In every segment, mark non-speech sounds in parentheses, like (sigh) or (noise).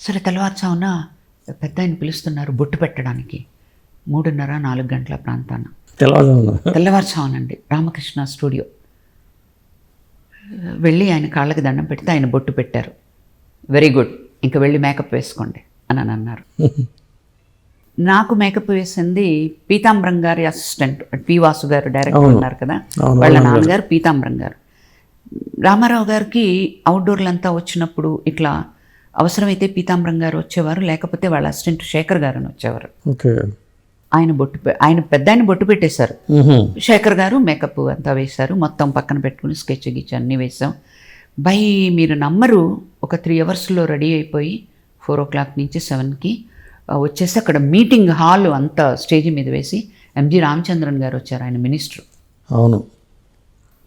సరే తెల్లవారుజామున పెద్ద ఆయన పిలుస్తున్నారు బొట్టు పెట్టడానికి. మూడున్నర నాలుగు గంటల ప్రాంతాన. తెలవదు తెల్లవారుజామునండి. రామకృష్ణ స్టూడియో. వెళ్ళి ఆయన కాళ్ళకి దండం పెడితే ఆయన బొట్టు పెట్టారు. Very good. ఇంకా వెళ్ళి మేకప్ వేసుకోండి అని అని అన్నారు. (laughs) నాకు మేకప్ వేసింది పీతాంబరం గారి అసిస్టెంట్. పి వాసు గారు డైరెక్టర్. ఉన్నారు కదా? వాళ్ళ నాన్నగారు పీతాంబరం గారు. రామారావు గారికి అవుట్డోర్లంతా వచ్చినప్పుడు ఇట్లా అవసరమైతే పీతాంబరం గారు వచ్చేవారు లేకపోతే వాళ్ళ అసిస్టెంట్ శేఖర్ గారు అని వచ్చేవారు. ఓకే. ఆయన బొట్టు ఆయన పెద్ద ఆయన బొట్టు పెట్టేశారు. శేఖర్ గారు మేకప్ అంతా వేశారు మొత్తం పక్కన పెట్టుకుని స్కెచ్ గిచ్ అన్నీ వేసాం బై మీరు నమ్మరు ఒక త్రీ అవర్స్లో రెడీ అయిపోయి ఫోర్ ఓ క్లాక్ నుంచి సెవెన్కి వచ్చేసి అక్కడ మీటింగ్ హాల్ అంతా స్టేజ్ మీద వేసి ఎంజి రామచంద్రన్ గారు వచ్చారు ఆయన మినిస్టర్. అవును.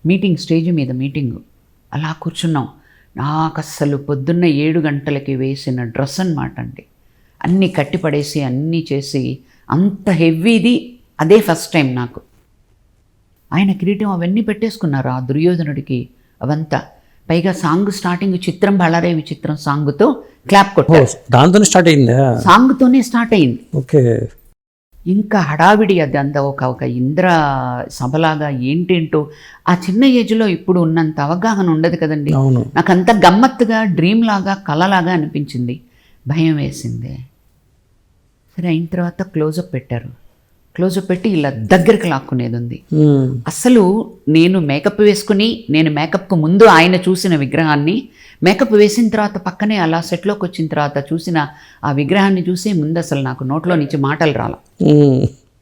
మీటింగ్ స్టేజ్ మీద మీటింగ్. అలా కూర్చున్నాం. నాకు అస్సలు పొద్దున్న ఏడు గంటలకి వేసిన డ్రెస్ అన్నమాట అండి. అన్నీ కట్టిపడేసి అన్నీ చేసి అంత హెవీది అదే ఫస్ట్ టైం నాకు. ఆయన కిరీటం అవన్నీ పెట్టేసుకున్నారు ఆ దుర్యోధనుడికి అవంతా. పైగా సాంగ్ స్టార్టింగ్ చిత్రం బళారే విచిత్రం సాంగ్తో క్లాప్ కొట్టారు. దాంతోనే స్టార్ట్ అయిందా? సాంగ్తోనే స్టార్ట్ అయింది. ఓకే. ఇంకా హడావిడి అది అంత ఒక ఒక ఇంద్ర సభలాగా ఏంటేంటో ఆ చిన్న ఏజ్లో ఇప్పుడు ఉన్నంత అవగాహన ఉండదు కదండి. నాకు అంత గమ్మత్తుగా డ్రీమ్ లాగా కలలాగా అనిపించింది. భయం వేసింది. సరే అయిన తర్వాత క్లోజప్ పెట్టారు. క్లోజప్ పెట్టి ఇలా దగ్గరికి లాక్కునేది ఉంది. అసలు నేను మేకప్ వేసుకుని నేను మేకప్కు ముందు ఆయన చూసిన విగ్రహాన్ని మేకప్ వేసిన తర్వాత పక్కనే అలా సెట్లోకి వచ్చిన తర్వాత చూసిన ఆ విగ్రహాన్ని చూసి ముందు అసలు నాకు నోట్లో నుంచి మాటలు రాల.